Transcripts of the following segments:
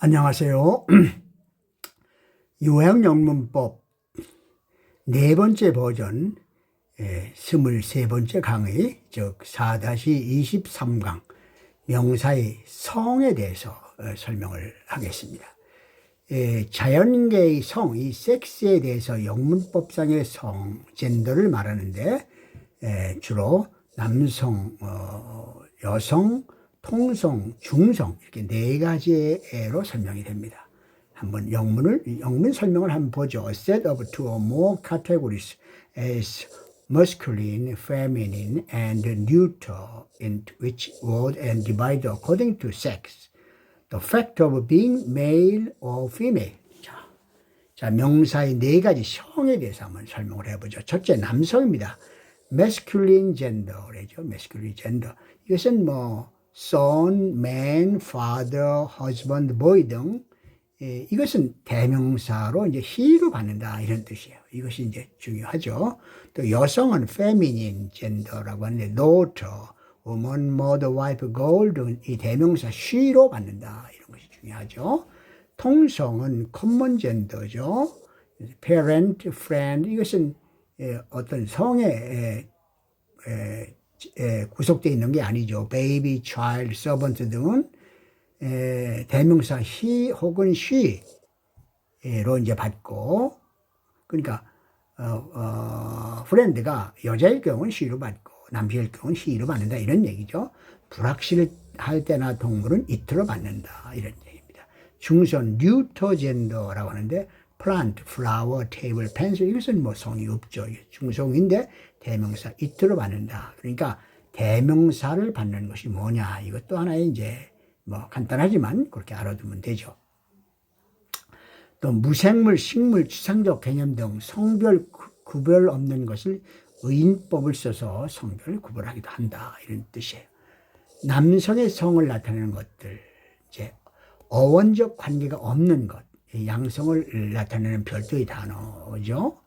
안녕하세요. 요양영문법 네 번째 버전, 예, 23번째 강의, 즉 4-23강 명사의 성에 대해서 어, 설명을 하겠습니다. 예, 자연계의 성, 이 섹스에 대해서 영문법상의 성, 젠더를 말하는데 예, 주로 남성, 어, 여성, 통성, 중성 이렇게 네 가지로 설명이 됩니다. 한번 영문을 영문 설명을 한번 보죠. A set of two or more categories as masculine, feminine, and neuter in which word and divided according to sex. The fact of being male or female. 자, 자 명사의 네 가지 성에 대해서 한번 설명을 해보죠. 첫째 남성입니다. masculine gender래죠. masculine gender. 이것은 뭐 son, man, father, husband, boy 등 예, 이것은 대명사로 이제 he로 받는다 이런 뜻이에요. 이것이 이제 중요하죠. 또 여성은 feminine gender라고 하는데 daughter, woman, mother, wife, girl 등 이 대명사 she로 받는다 이런 것이 중요하죠. 통성은 common gender죠. parent, friend 이것은 예, 어떤 성의 예, 예, 에, 구속되어 있는 게 아니죠. baby, child, servant 등은 에, 대명사 he 혹은 she로 이제 받고 그러니까 어, 어, 프렌드가 여자일 경우는 she로 받고 남자일 경우는 he로 받는다 이런 얘기죠. 불확실할 때나 동물은 it로 받는다 이런 얘기입니다. 중선 뉴터 젠더라고 하는데 plant, flower, table, pencil 이것은 뭐 성이 없죠. 중성인데 대명사 it로 받는다. 그러니까 대명사를 받는 것이 뭐냐 이것도 하나의 이제 뭐 간단하지만 그렇게 알아두면 되죠. 또 무생물, 식물, 추상적 개념 등 성별 구별 없는 것을 의인법을 써서 성별을 구별하기도 한다 이런 뜻이에요. 남성의 성을 나타내는 것들 이제 어원적 관계가 없는 것 양성을 나타내는 별도의 단어죠.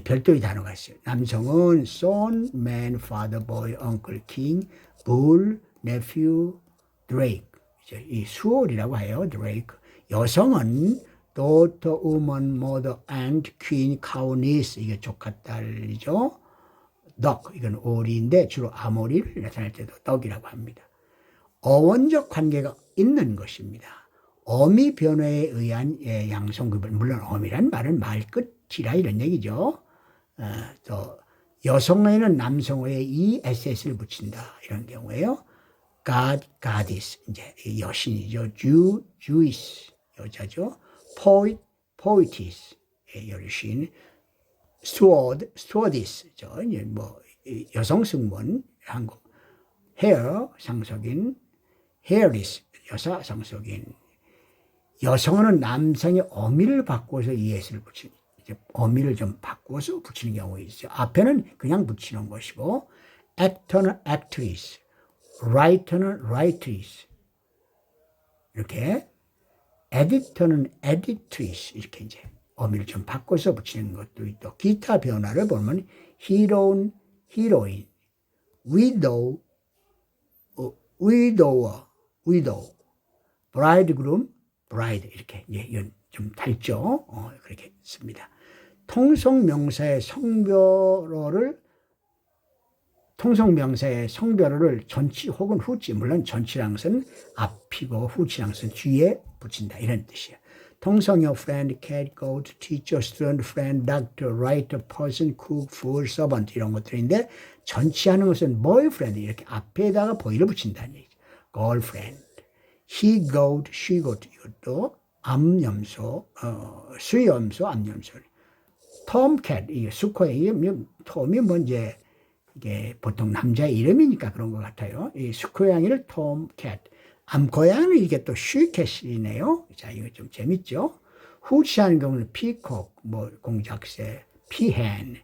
별도의 단어가 있어요. 남성은 son, man, father, boy, uncle, king, bull, nephew, drake. 이 수월이라고 해요. drake. 여성은 daughter, woman, mother, aunt, queen, cow, niece. 이게 조카 딸이죠. 덕, 이건 오리인데 주로 아모리를 나타낼 때도 덕이라고 합니다. 어원적 관계가 있는 것입니다. 어미 변화에 의한 예, 양성급을 물론 어미란 말은 말끝 이라 이런 얘기죠. 어, 또 여성에는 남성어에 이 ss를 붙인다 이런 경우에요. God, Goddess 이제 여신이죠. Jew, Jewish 여자죠. Poet, Poetess 예, 여신. Steward, Stewardess 이제 뭐 여성 승무원 한국. Hair 상속인, Hairless 여사 상속인. 여성은 남성의 어미를 바꿔서 ES를 붙입니다. 이제 어미를 좀 바꿔서 붙이는 경우가 있어요. 앞에는 그냥 붙이는 것이고, actor는 actress, writer는 writeress, 이렇게, editor는 editress, 이렇게 이제 어미를 좀 바꿔서 붙이는 것도 있고, 기타 변화를 보면, heroine, widow, 어, widower, widow, bridegroom, bride, 이렇게, 예, 좀 달죠. 어, 그렇게 씁니다. 통성 명사의 성별어를 통성 명사의 성별어를 전치 혹은 후치 물론 전치랑 은 앞이고 후치랑 은 뒤에 붙인다 이런 뜻이에요. 통성어 friend, cat, goat, teacher, student, friend, doctor, writer, person, cook, fool, servant 이런 것들인데 전치하는 것은 boyfriend 이렇게 앞에다가 보이를 붙인다는 얘기죠. girlfriend, he goat, she goat 이것도 암염소, 어, 수염소, 암염소. 톰캣, 이 수코의 톰이 뭔지, 이게 보통 남자 이름이니까 그런 것 같아요. 이 수코양이를 톰캣. 암고양이는 이게 또 슈캣이네요. 자, 이거 좀 재밌죠? 후치하는 경우는 피콕, 뭐, 공작새, 피헨,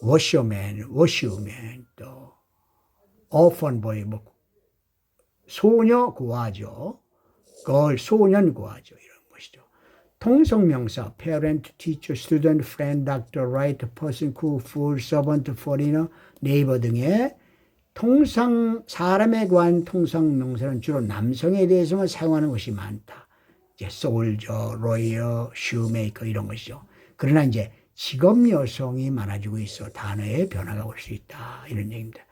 워셔맨, 워시우맨, 또, 오펀보이, 뭐, 소녀 구하죠. 걸, 소년 구하죠. 이런. 통성명사 parent, teacher, student, friend, doctor, writer, person, cook, fool, servant, foreigner, neighbor 등의 통상 사람에 관한 통상 명사는 주로 남성에 대해서만 사용하는 것이 많다. 이제 솔저, 로이어, 슈메이커 이런 것이죠. 그러나 이제 직업 여성이 많아지고 있어 단어의 변화가 올 수 있다 이런 얘기입니다.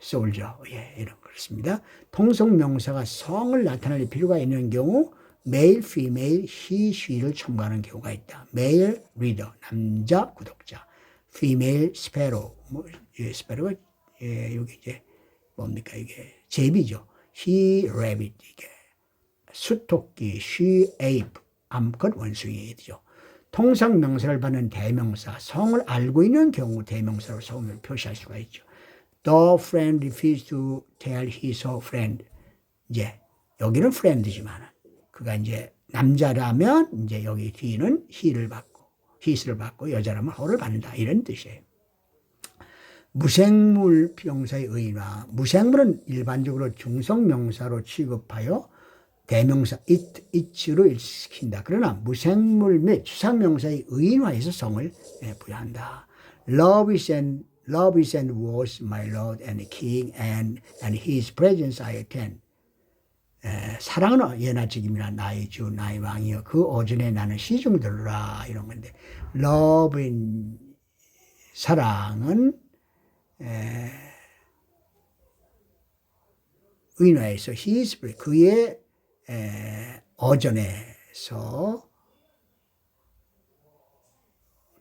솔저, 예, 이런 그렇습니다. 통성 명사가 성을 나타낼 필요가 있는 경우 male, female, he, she를 첨가하는 경우가 있다. male reader, 남자 구독자, female sparrow, 뭐, 예, sparrow가 예, 여기 이제 뭡니까 이게 제비죠. he rabbit 이게 수토끼, she ape, 암컷 원숭이죠. 통상 명사를 받는 대명사, 성을 알고 있는 경우 대명사로 성을 표시할 수가 있죠. The friend refused to tell his friend. 이제 여기는 friend지만 그가 이제 남자라면 이제 여기 뒤는 he를 받고 his를 받고 여자라면 her를 받는다 이런 뜻이에요. 무생물 병사의 의인화. 무생물은 일반적으로 중성 명사로 취급하여 대명사 it, it로 일시킨다. 그러나 무생물 및 추상명사의 의인화에서 성을 예, 부여한다. Love is and love is and was my lord and king and and his presence I attend. 에, 사랑은 예나직임이나 나의 주 나의 왕이여. 그 오전에 나는 시중 들으라. 이런 건데 love인 사랑은 에, 의인화에서 his 그의 에, 어전에서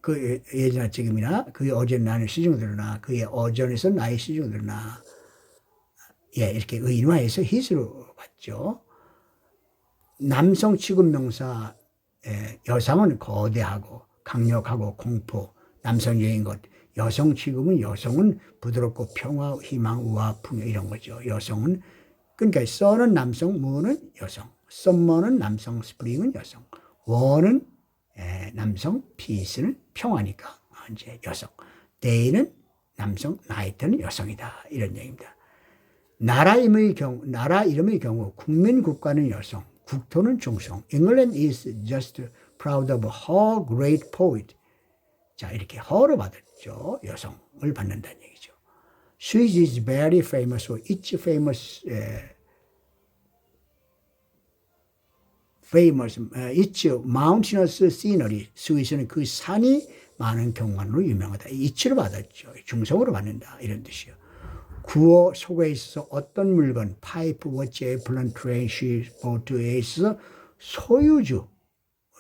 그 예전나 지금이나 그의 어전 나는 시중 들으나 그의 어전에서 나의 시중 들으나 예 이렇게 의인화해서 his로 봤죠. 남성 취급 명사 에, 여성은 거대하고 강력하고 공포 남성적인 것 여성 취급은 여성은 부드럽고 평화 희망 우아 풍요 이런 거죠. 여성은 그러니까 써는 남성, 무는 여성, 썸머는 남성, 스프링은 여성, 워는 에, 남성, 피스는 평화니까 이제 여성, 데이는 남성, 나이트는 여성이다 이런 얘기입니다. 나라 이름의 경우, 나라 이름의 경우 국민 국가는 여성, 국토는 중성. England is just proud of her great poet. 자 이렇게 her를 받았죠. 여성을 받는다는 얘기죠. Swiss is very famous for its famous uh, famous uh, its mountainous scenery. 스위스는 그 산이 많은 경관으로 유명하다. 이치를 받았죠. 중성으로 받는다. 이런 뜻이요. 구어 속에 있어서 어떤 물건, 파이프, 워치, 애플런, 트레인, 시, 보트에 있어서 소유주,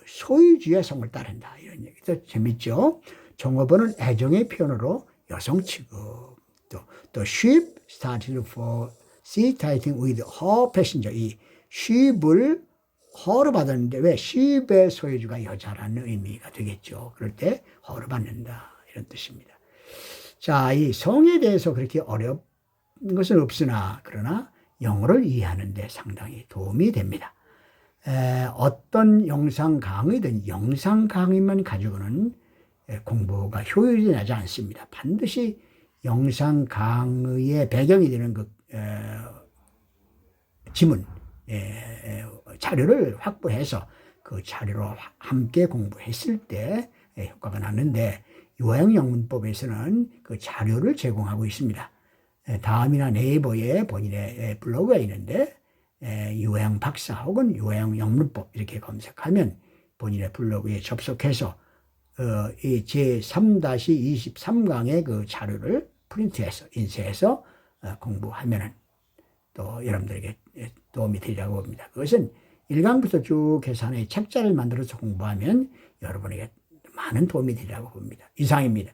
소유주의 성을 따른다. 이런 얘기도 재밌죠. 종업원은 애정의 표현으로 여성 취급. 또, 또 ship started for sea tighting with her passenger. 이 ship을 허를 받았는데 왜 ship의 소유주가 여자라는 의미가 되겠죠. 그럴 때 허를 받는다. 이런 뜻입니다. 자, 이 성에 대해서 그렇게 어렵 것은 없으나 그러나 영어를 이해하는데 상당히 도움이 됩니다. 에, 어떤 영상 강의든 영상 강의만 가지고는 공부가 효율이 나지 않습니다. 반드시 영상 강의의 배경이 되는 그 에, 지문 에, 자료를 확보해서 그 자료로 함께 공부했을 때 효과가 나는데 요양영문법에서는 그 자료를 제공하고 있습니다. 다음이나 네이버에 본인의 블로그가 있는데 요양 박사 혹은 요양 영문법 이렇게 검색하면 본인의 블로그에 접속해서 어, 이제 3-23강의 그 자료를 프린트해서 인쇄해서 어, 공부하면은 또 여러분들에게 도움이 되리라고 봅니다. 그것은 1강부터 쭉 해서 하나의 책자를 만들어서 공부하면 여러분에게 많은 도움이 되리라고 봅니다. 이상입니다.